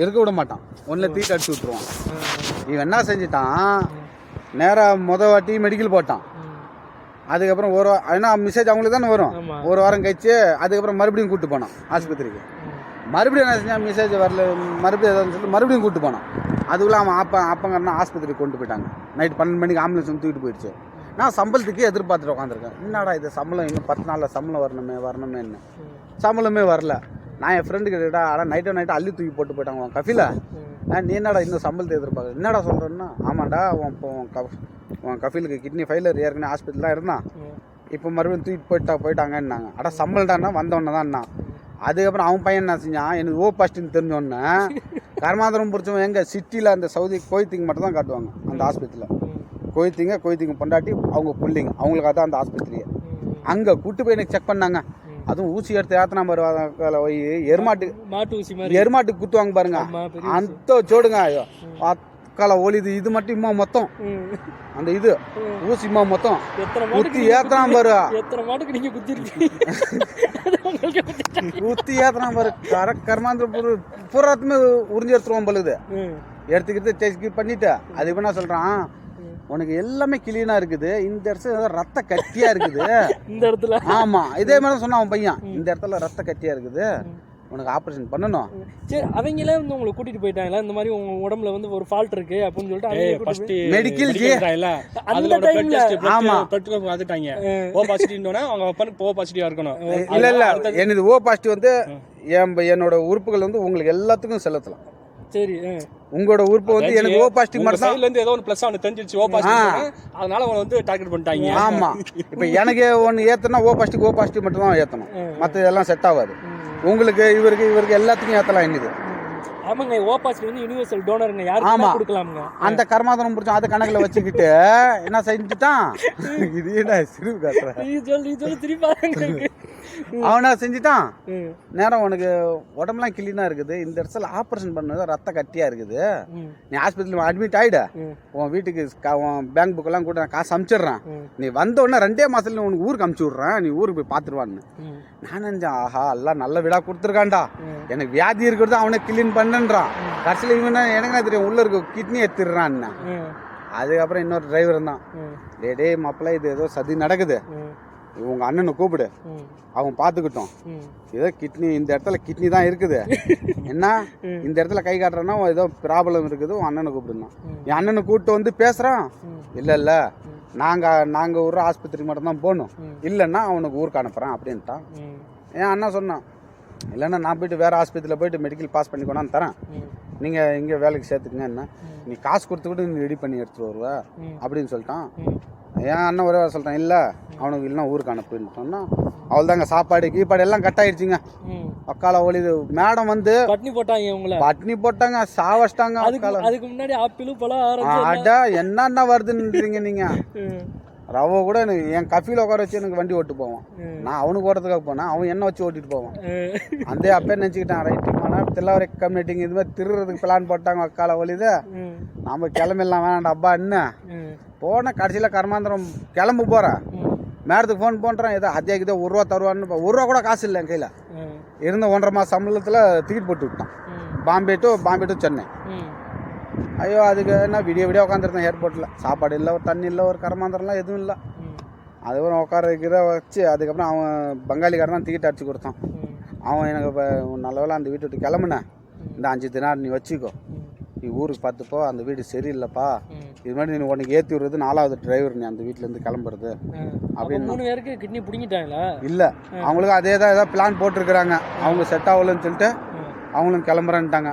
இருக்க விட மாட்டான். ஒன்றில் தீட்டு அடிச்சு விட்ருவான் இவன் என்ன செஞ்சிட்டான்? நேராக முத வாட்டி மெடிக்கல் போட்டான். அதுக்கப்புறம் ஒரு ஏன்னா மெசேஜ் அவங்களுக்கு தானே வரும். ஒரு வாரம் கழிச்சு அதுக்கப்புறம் மறுபடியும் கூட்டு போனான் ஆஸ்பத்திரிக்கு. மறுபடியும் என்ன செஞ்சான்? மெசேஜ் வரல. மறுபடியும் ஏதாவது சொல்லிட்டு மறுபடியும் கூட்டு போனான். அதுக்குள்ள அவன் அப்பா அப்பங்கிறனா ஆஸ்பத்திரிக்கு கொண்டு போயிட்டாங்க. நைட் பன்னெண்டு மணிக்கு ஆம்புலன்ஸ் வந்து தூக்கிட்டு போயிடுச்சு. நான் சம்பளத்துக்கு எதிர்பார்த்துட்டு உட்காந்துருக்கேன். என்னடா இது சம்பளம்? இன்னும் பத்து நாளில் சம்பளம் வரணுமே வரணுமே என்ன சம்பளமே வரல. நான் என் ஃப்ரெண்டு கிட்டா ஆனால் நைட்டோ நைட்டு அள்ளி தூக்கி போட்டு போயிட்டாங்க உன் கஃபில. ஆ, நீ என்னடா இன்னும் சம்பளத்தை எதிர்பார்க்க என்னடா சொல்கிறேன்னா ஆமாண்டா உன் இப்போ உன் கஃப் உன் கஃபிலுக்கு கிட்னி ஃபெயிலர் ஏற்கனவே ஹாஸ்பிட்டலாக இருந்தான். இப்போ மறுபடியும் தூக்கிட்டு போயிட்டா போயிட்டாங்கன்னாங்க. அட சம்பளம்டான்னா வந்தவொன்னே தான் அதுக்கப்புறம் அவன் பையன் என்ன செஞ்சான் எனக்கு ஓ பாஸ்டின்னு தெரிஞ்சோடனே கர்மாந்திரம் பிடிச்சவன் எங்கே? சிட்டியில் அந்த சவுதி கோயத்திங்க மட்டும் தான் காட்டுவாங்க அந்த ஆஸ்பத்திரியில் கோயத்திங்க கோயத்திங்க பொண்டாட்டி அவங்க பிள்ளைங்க அவங்களுக்காக தான் அந்த ஆஸ்பத்திரியை அங்கே கூட்டு போய் எனக்கு செக் பண்ணாங்க. அதுவும் ஊசி எடுத்து ஏத்தனா பாரு போய் எருமாட்டு மாட்டு ஊசி மாதிரி. எருமாட்டுக்கு குத்துவாங்க பாருங்க. அந்த சோடுங்க அக்கால ஒலிது இது மட்டும் இம்மா மொத்தம். அந்த இது ஊசி இம்மா மொத்தம். குத்தி ஏத்தனான் பாரு குத்தி- எத்தனை மாட்டுக்கு நீங்க குத்திருக்கீங்க? அது உங்களுக்கு குத்திட்டாங்க. குத்தி ஏத்தனான் பாரு. கர கர்மாந்திர பூரா பூராத்துமே உறிஞ்சி எடுத்துருவோம் பழுது. எடுத்துக்கிட்டு டெஸ்ட் பண்ணிட்டு அது என்ன சொல்றான்? உனக்கு எல்லாமே கிளீனா இருக்குது. இந்த இடத்துல ரத்த கட்டியா இருக்குது. இந்த இடத்துல. ஆமா இதே மாதிரி தான் சொன்னான் அவன் பையன். இந்த இடத்துல ரத்த கட்டியா இருக்குது. உனக்கு ஆபரேஷன் பண்ணணும். சரி அவங்களே வந்து உங்களை கூட்டிட்டு போயிட்டாங்களா? இந்த மாதிரி உங்க உடம்புல வந்து ஒரு ஃபால்ட் இருக்கு அப்படின்னு சொல்லிட்டு ஃபர்ஸ்ட் மெடிக்கல். இல்ல அதுல ஆமா. பார்த்துட்டாங்க. ஓ பாசிட்டிவ்னோனா அவங்க அப்பனுக்கு ஓ பாசிட்டிவா இருக்கணும். இல்ல இல்ல. எனது ஓ பாசிட்டிவ் வந்து என்னோட உறுப்புகள் வந்து உங்களுக்கு எல்லாத்துக்கும் செலுத்தலாம். சரி. உங்களோட உறுப்பு வந்து எனக்கு ஓ பாசிட்டிவ் மட்டும் சைடுல இருந்து ஏதோ ஒரு பிளஸ் அவனுக்கு தெரிஞ்சிருச்சு ஓ பாசிட்டிவ் அதனால அவன் வந்து டார்கெட் பண்ணிட்டாங்க. ஆமா. இப்போ எனக்கு ஒன்று ஏத்தனா ஓ பாசிட்டிவ் ஓ பாசிட்டிவ் மட்டும் தான் ஏத்தணும் மற்ற இதெல்லாம் செட் ஆகாது உங்களுக்கு இவருக்கு இவருக்கு எல்லாத்துக்கும் ஏத்தலாம் என்னது ஆமாங்க ஓபாசிட்டி வந்து யூனிவர்சல் டோனருங்க யாருக்கு ஆமா. கொடுக்கலாமுங்க. அந்த கர்மாதனம் பிடிச்சோம் அதை கணக்குல வச்சுக்கிட்டு என்ன செஞ்சுட்டான்? இது என்ன சிரிப்பு காட்டுற? நீ சொல்லு சொல்லு திருப்பி அவனா செஞ்சுட்டான். நேரம் உனக்கு உடம்புலாம் கிளீனா இருக்குது இந்த இடத்துல ஆப்ரேஷன் பண்ணது ரத்த கட்டியா இருக்குது. நீ ஹாஸ்பிட்டல் அட்மிட் ஆயிட. உன் வீட்டுக்கு உன் பேங்க் புக்கெல்லாம் கூட நான் காசு அமுச்சிடுறேன். நீ வந்த உடனே ரெண்டே மாசத்துல உனக்கு ஊருக்கு அமுச்சு விட்றேன் நீ ஊருக்கு போய் பார்த்துருவான்னு. நான் நினைச்சேன் ஆஹா எல்லாம் நல்ல வீடா கொடுத்துருக்கான்டா. எனக்கு வியாதி இருக்கிறது அவனை கிளீன் பண்ணுன்றான் கடைசியில் இவன் எனக்கு என்ன தெரியும் உள்ள இருக்க கிட்னி எடுத்துடுறான் ம். அதுக்கப்புறம் இன்னொரு டிரைவர் தான். டே டே மாப்பிள்ள இது ஏதோ சதி நடக்குது. உங்க அண்ணனை கூப்பிடு. அவன் பார்த்துக்கிட்டோம். ஏதோ கிட்னி இந்த இடத்துல கிட்னி தான் இருக்குது. என்ன? இந்த இடத்துல கை காட்டுறேன்னா ஏதோ ப்ராப்ளம் இருக்குது உன் அண்ணனை கூப்பிடுனான். என் அண்ணனை கூப்பிட்டு வந்து பேசுறான். இல்ல இல்ல. நாங்க நாங்க ஒரு ஆஸ்பத்திரி மட்டும் தான் போகணும் இல்லைன்னா அவனுக்கு ஊருக்கு அனுப்புறேன் அப்படின்ட்டான். என் அண்ணன் சொன்னான் இல்லைன்னா நான் போயிட்டு வேற ஆஸ்பத்திரியில் போயிட்டு மெடிக்கல் பாஸ் பண்ணி கொண்டாந்து தரேன். ம். நீங்க இங்க வேலைக்கு சேர்த்துக்குங்க என்ன? நீ காசு கொடுத்து கூட நீ ரெடி பண்ணி எடுத்துட்டு வருவ. அப்படின்னு சொல்லிட்டான். என் அண்ணன் ஒரே சொல்லிட்டான் இல்லை அவனுக்கு இல்லைன்னா ஊருக்கு அனுப்புன்னு சொன்னா அவள் தாங்க சாப்பாடு கீப்பாடு எல்லாம் கட் ஆயிடுச்சுங்க. அக்கால ஒளிது மேடம் வந்து பட்னி போட்டாங்க உங்களை பட்னி போட்டாங்க சாவச்சிட்டாங்க அதுக்கு முன்னாடி ஆப்பிளும் பழம் அடா என்னென்ன வருதுன்றீங்க நீங்க ம். ரவ கூட எனக்கு என் கஃபியில் உட்கார வச்சு எனக்கு வண்டி ஓட்டு போவான். நான் அவனுக்கு ஓட்டுறதுக்காக போனேன் அவன் என்ன வச்சு ஓட்டிட்டு போவான். அந்த அப்பே நினச்சிக்கிட்டான் ரைட்டு ஆனால் தில்லாவரை கம்யூனிட்டிங்க இது மாதிரி திருறதுக்கு பிளான் போட்டாங்க அக்கால ஒளிது. நாம கிளம்பிடலாம் வேணாண்டா அப்பா என்ன. போனேன் கடைசியில் கர்மாந்திரம் கிளம்பு போகிறேன். மேடத்துக்கு ஃபோன் பண்ணுறேன் ஏதோ அத்தியாக்கு ஒரு ரூபா தருவான்னு ஒரு ரூபா கூட காசு இல்லை என் கையில். இருந்த ஒன்றரை மாதம் சம்பளத்தில் டிக்கெட் போட்டு விட்டான். Bombay to Bombay to Chennai. ஐயோ அதுக்கு என்ன விடிய விடிய உட்காந்துருந்தேன் ஏர்போர்ட்டில் சாப்பாடு இல்லை ஒரு தண்ணி இல்லை ஒரு கரமாந்திரம்லாம் எதுவும் இல்லை. அதுக்கப்புறம் உட்கார வைக்கிற வச்சு அதுக்கப்புறம் அவன் பங்காளிக்காரன் தான் டிக்கெட் அடிச்சு கொடுத்தான். அவன் எனக்கு இப்போ நல்ல வேளை அந்த வீட்டு விட்டு கிளம்புனேன் இந்த அஞ்சு தினார் நீ வச்சுக்கோ நீ ஊருக்கு பார்த்துப்போ அந்த வீடு சரியில்லைப்பா. இது மாதிரி நீ உனக்கு ஏற்றி விடுறது நாலாவது டிரைவர் நீ அந்த வீட்டிலேருந்து கிளம்புறது. அப்படின்னு மூணு பேருக்கு கிட்னி பிடிங்கிட்டாங்களா? இல்லை. அவங்களுக்கு அதே தான் ஏதாவது பிளான் போட்டிருக்கிறாங்க. அவங்க செட் ஆகலன்னு சொல்லிட்டு. அவங்களும் கிளம்புறேன்ட்டாங்க.